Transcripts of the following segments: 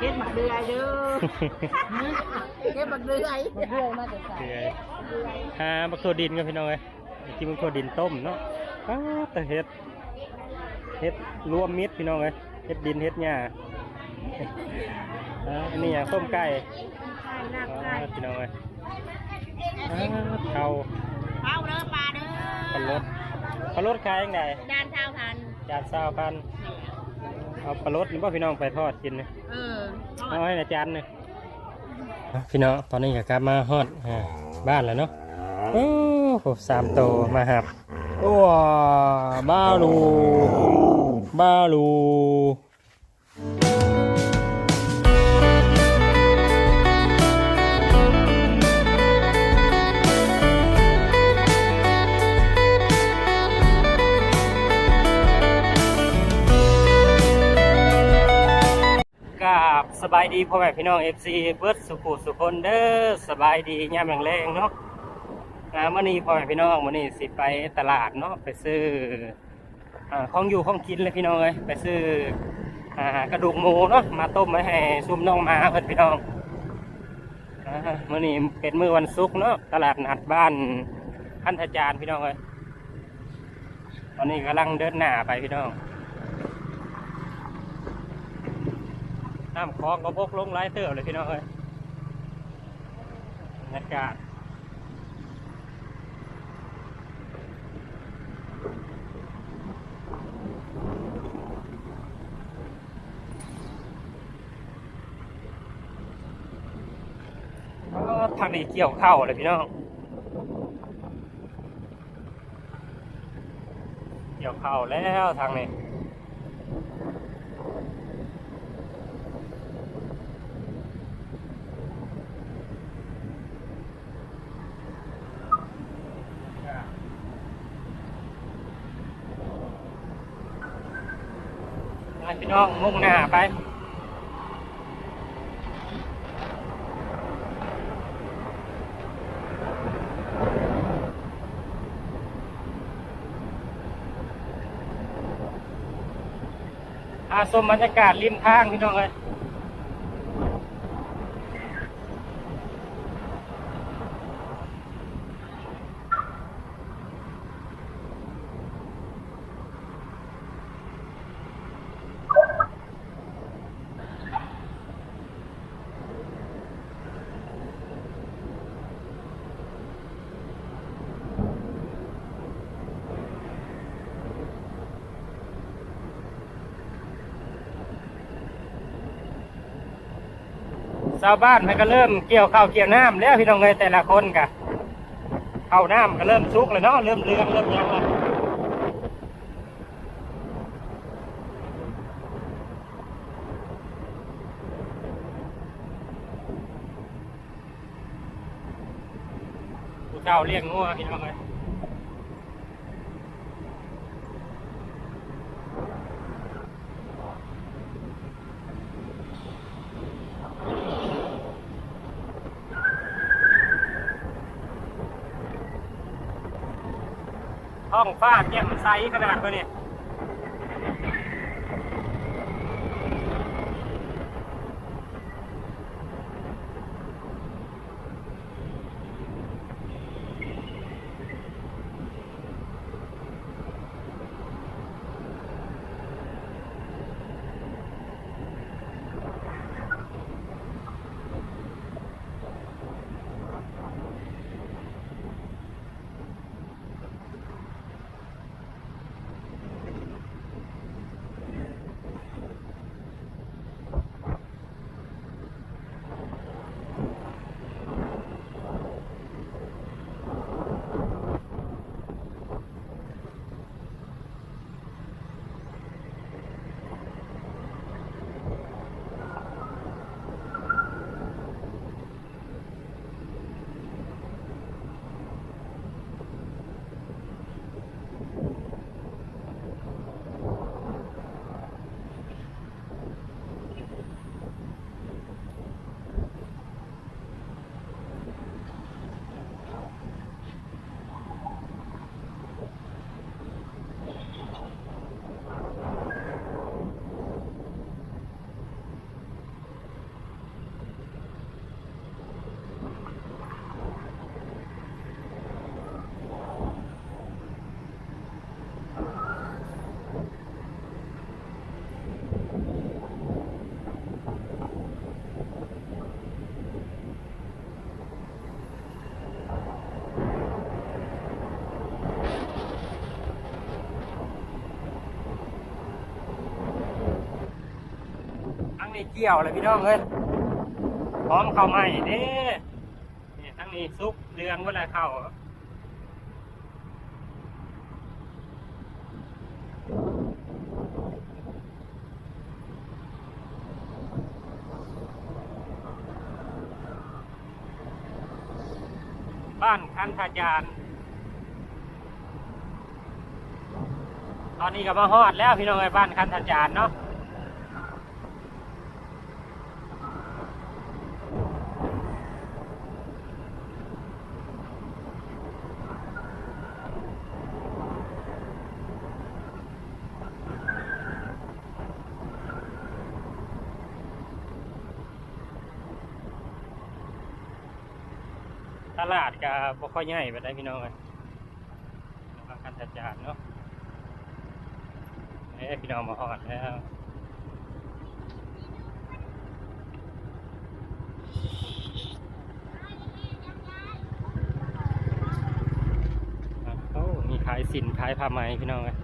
เก็บหมักเดือยเด้อเก็บหมักเดือยเรื่อยมาแต่สายเดือยหาบักตัวดินกันพี่น้องเอ้ยกินบักตัวดินต้มเนาะอ้าแต่เฮ็ดเฮ็ดรวมมิตรพี่น้องเอ้ยเฮ็ดดินเฮ็ดหญ้าอ่าอันนี้อย่างต้มไก่ไก่น้ำอ่าไก่พี่น้องเอ้ยอ่าเขาเอาเด้อปลาเด้อปลารสปลารสขายยังไงจานเช้าทันจานเศร้าพัน เอาปลารสนี่พ่พี่น้องไปทอดกินนะเออเอาให้ในจานหนึงอะพี่น้องตอนนี้ก็กลับมาฮอดอ่าบ้านแล้วเนาะโอ้โหสามโตวมาหับโอ้บ้าลูบ้าลู บสบายดีพ่อแม่พี่น้อง FC เบิร์ดสุขุสุคนเด้อสบายดีย่ามแรงเนาะอ่ามื่อนี้พ่อแม่พี่น้องมื่อนี้สิไปตลาดเนาะไปซื้ออ่าของอยู่ของกินเลยพี่น้องเลยไปซื้ออ่ากระดูกหมูเนาะมาต้มไว้ให้ซุมน้องมาเพื่อนพี่น้องอ่ามื่อนี้เป็นมื้อวันศุกร์เนาะตลาดนัดบ้านพันธจารย์พี่น้องเลยตอนนี้กำลังเดินหน้าไปพี่น้อง น้ำคลองก็พกลงไล่เติบเลยพี่น้องเอ้ยบรรยากาศทางนี้เกี่ยวเข้าเลยพี่น้อง เกี่ยวเข้าแล้วทางนี้ พี่น้องมุ่งหน้าไปอาสมบรรยากาศริมทางพี่น้องเลย ชาวบ้านมันก็เริ่มเกี่ยวข้าวเกี่ยวน้ำแล้วพี่น้องเลยแต่ละคนกะข้าวน้ำก็เริ่มสุกเลยเนาะเริ่มเรืองเริ่มยังแล้วเจ้าเลี้ยงงัวพี่น้องเลย ฟ้าแก้มใสขนาดตัวนี้ นี้เกี่ยวเลยพี่น้องเอ้ยพร้อมเข้าใหม่เนี่ทั้งนี้ซุปเรืองเวลาเข้าบ้านคันทาจารย์ตอนนี้ก็มาฮอดแล้วพี่น้องไอ้บ้านคันทาจารย์เนาะ ตลาดก็บ่ค่อยใหญ่ไปได้พี่น้องเลยบ้านคันทาจารย์เนาะเอ้พี่น้องมาฮอดแล้วอะโอ้มีขายสินขายผ้าไหมพี่น้องเลย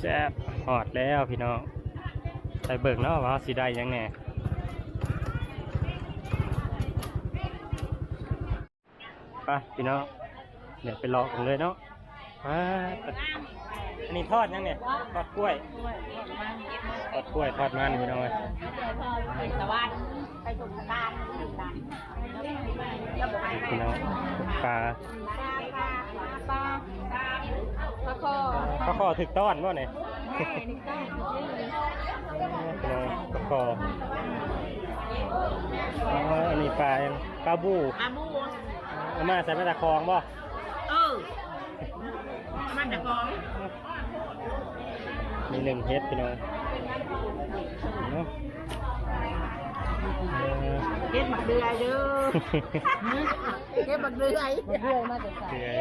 แซ่บฮอดแล้วพี่น้อง ไปเบิกเนาะว่าสิได้ยังแน่ไปพี่น้องเดี๋ยวไปรอกันเลยเนาะมาอันนี้ทอดยังเนี่ยทอดกล้วยทอดกล้วยทอดมันพี่น้องเอ้ยสวัสดีไปชมสการถึงดันพี่น้องปลาปลาปลาปลาคอข้าคอถึกต้อนบ่เนี่ย แม่นี่ก็พี่น้องข้าวคออ๋ออันนี้ปลายังปลาบูอาบูเอามาใส่มาตะคองบ่เออมันจะกองมีหนึ่งเฮ็ดพี่น้องเนาะเออเก็บหมักเดือยเด้อเก็บหมักเดือยเดือยมาจากไหนเดือย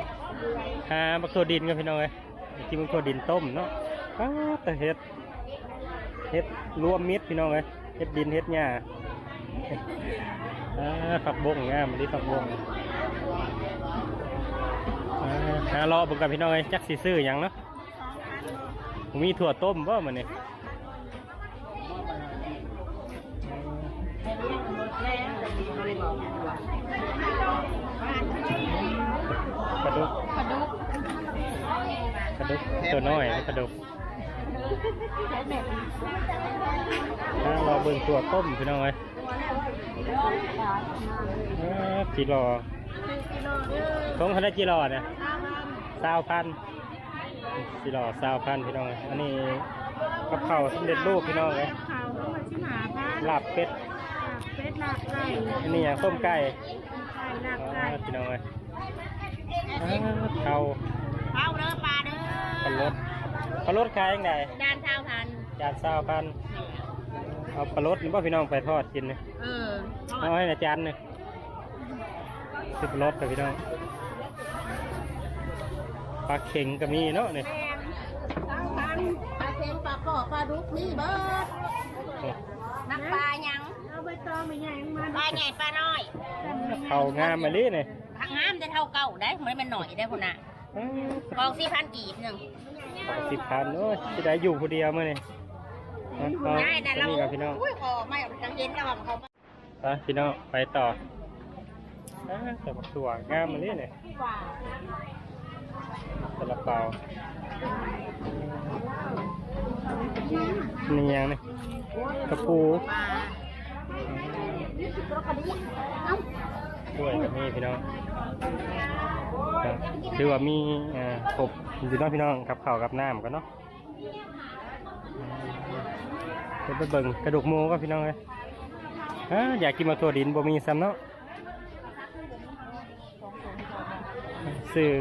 หาบักตัวดินกันพี่น้องเอ้ยกินบักตัวดินต้มเนาะ อ้าแต่เฮ็ดเฮ็ดรวมมิตรพี่น้องเอ้ยเฮ็ดดินเฮ็ดหญ้าอ่าฝักบงงามดีฝักบงอ่าหารอบิ่งกันพี่น้องเอ้ยจักสิซื้อหยังเนาะมีถั่วต้มบ่มันนี่ปลาดุกปลาดุกปลาดุกตัวน้อยปลาดุก ใช้แบบอ่ารอเบิ่งตัวต้มพี่น้องเอ้ยอ่าจีรอกิโลเด้อต้องเขาได้จีรอเนี่ยข้าวมันสาวพันจีรอสาวพันพี่น้องเอ้ยอันนี้กับข้าวสำเร็จรูปพี่น้องเลยข้าวต้องมาชิมหาบ้านลาบเป็ดเป็ดลาบไก่อันนี้อย่างต้มไก่ไก่ลาบอ่าไก่พี่น้องเลยอ่าข้าวเอาเด้อปลาเด้อปลารส ปลารสขายยังไงจานเท่าพันจานสาวพันเอาปลารสนี่บ่พี่น้องไปทอดกินเลยเออเอาให้อาจารย์หนึ่งสิบรถกับพี่น้องปลาเข็งก็มีเนาะเนี่ยแพงเท่าพันปลาเค็มปลาปอกปลาดุกนี่เบิดนักปลายังเอาไปตอไม่ใหญ่มาปลาใหญ่ปลาน้อยเขางามมาลีเนี่ยผักงามจะเท่าเก่าได้มันเป็นหน่อยได้คนน่ะ กองสี่พันกีบหนึ่งสิบพันโอ้ยจะได้อยู่คนเดียวมื่อนี่เอาง่ายแต่เอาเรานี่กับพี่น้องอุ้ยคอไม่จังเย็นแล้วว่าเขาไปพี่น้องไปต่ออ่าแต่บักตัวงามมาลีเนี่ยว่าสลับเปล่านี่ยังเนี่ยกระปู ปลาช่วยกับนี่พี่น้องครับคือว่ามีเอ่อครบพี่น้องพี่น้องกับข้าวกับน้ำกันเนาะเดี๋ยวไปเบิ่งกระดูกหมูก็พี่น้องเลยอ่าอยากกินมาตัวดินบ่มีซ้ำเนาะซื้อ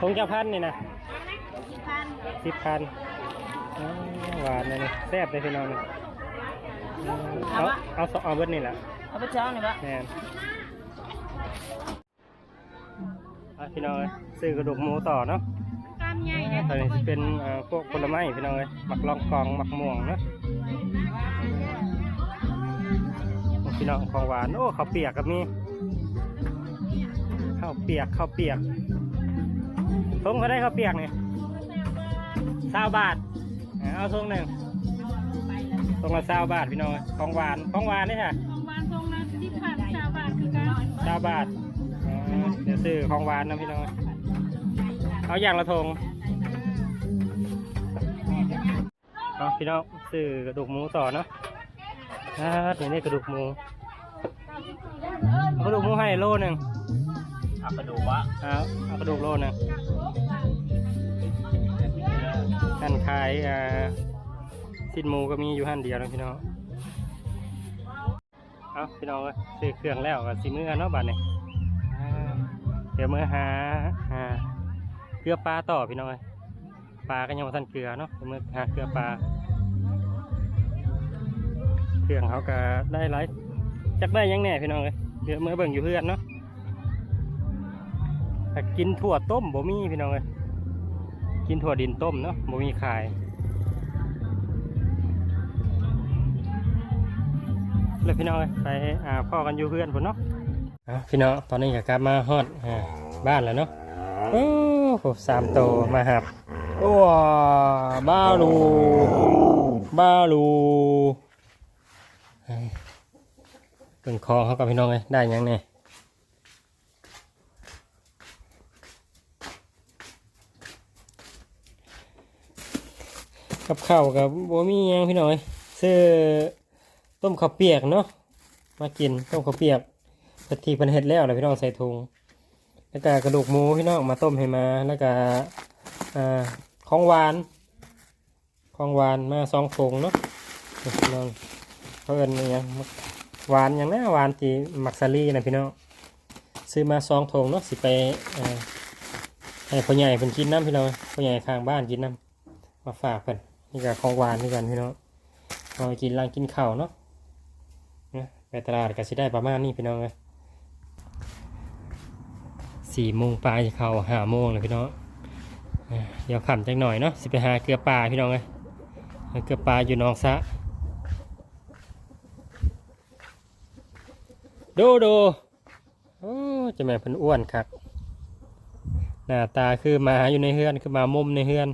ทงเจ้าพันธุ์นี่นะพันสิบพันอ่า หวานเลยนี่แซ่บเลยพี่น้องนี่เอาเอาสองเอาเบิดนี่แหละเอาไปจ้องเลยปะแน่นอะพี่น้องเอ้ยซื้อกระดูกหมูต่อเนาะกามใหญ่เนี่ยตอนนี้สิเป็นเอ่อพวกผลไม้พี่น้องเอ้ยหมักลองกองหมักม่วงเนาะพี่น้องของหวานโอ้ข้าวเปียกกับมีเาวเปียกข้าวเปียกทงเขาได้ข้าวเปียกเนี่ยสาวบาทอ่า เอาทงหนึ่งทงละสาวบาทพี่น้องของหวานของหวานนี่ค่ะของบ้านทรงนั้นที่ผ่านชาวบ้านคือกันสาวบาทอ่าเดี๋ยวซื้อของหวานนะพี่น้องเอาอย่างละทงเอาพี่น้องซื้อกระดูกหมูต่อเนาะอ่านี่นี่กระดูกหมูเอากระดูกหมูให้โลหนึ่งเอากระดูกวะเอาเอากระดูกโลหนึง หั่นขายอ่าสิ้นมูก็มีอยู่หั่นเดียวนะพี่น้องเอาพี่น้องเอ้ยซื้อเครื่องแล้วก็สิมือเนาะบัดนี้อ่าเดี๋ยวมือหาหาเกลือปลาต่อพี่น้องเอ้ยปลาก็ยังมาทันเกลือเนาะเดี๋ยวมือหาเกลือปลาเครื่องเขาก็ได้หลายจักได้ยังแน่พี่น้องเอ้ยเดี๋ยวมือเบิ่งอยู่เพื่อนเนาะกินถั่วต้มบ่มีพี่น้องเอ้ย กินถั่วดินต้มเนาะบ่มีขายเลยพี่น้องเอ้ยไปอ่าพ่อกันอยู่เพื่อนพุ่นเนาะอะพี่น้องตอนนี้ก็กลับมาฮอดอ่าบ้านแล้วเนาะโอ้โหสามโตวมาหับโอ้บ้าลูบ้าลูเฮ้ยเป็นคองเขากับพี่น้องเลยได้หยังเนี่ย กับข้าวกับบัวมีหยังพี่น้อยซื้อต้มข้าวเปียกเนาะมากินต้มข้าวเปียกพอทีพันเฮ็ดแล้วเลยพี่น้องใส่ถุงแล้วก็กระดูกหมูพี่น้องมาต้มให้มาแล้วก็อ่าของหวานของหวานมาสองถุงเนาะนี่พี่น้องเขาเอิญอหยังหวานอย่างน่าหวานจีมักซารีนะพี่น้องซื้อมาสองถุงเนาะสิไปอ่าให้พ่อใหญ่เป็นกินน้ำพี่น้องพ่อใหญ่ข้างบ้านกินน้ำมาฝากเพิ่น นี่ก็ของหวานด้วยกันพี่น้องเอาไปกินร้านกินข้าวเนาะนะไปตลาดก็สิได้ประมาณนี้พี่น้องเลยสี่โมงปลายจะเข้าห้าโมงเลยพี่น้องเดี๋ยวขำจักหน่อยเนาะสิไปหาเกลือปลาพี่น้องเลยเกลือปลาอยู่นองสะดูดูโอ้จะแม่นพิ่นอ้วนครับหน้าตาคือมาอยู่ในเฮือนคือมามุมในเฮือน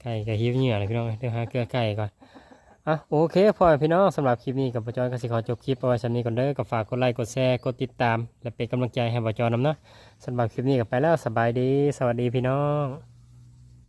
ไก่กับหิวเหงื่อเลยพี่น้องเดี๋ยวหาเกลือไก่ก่อนอะโอเคพอพี่น้องสำหรับคลิปนี้กับปจอยก็สิขอจบคลิปเอาไว้ชั้นี้ก่อนเด้อก็ฝากกดไลค์กดแชร์กดติดตาม และเป็นกำลังใจให้ปจอยนำเนาะสำหรับคลิปนี้ก็ไปแล้วสบายดี สวัสดีพี่น้อง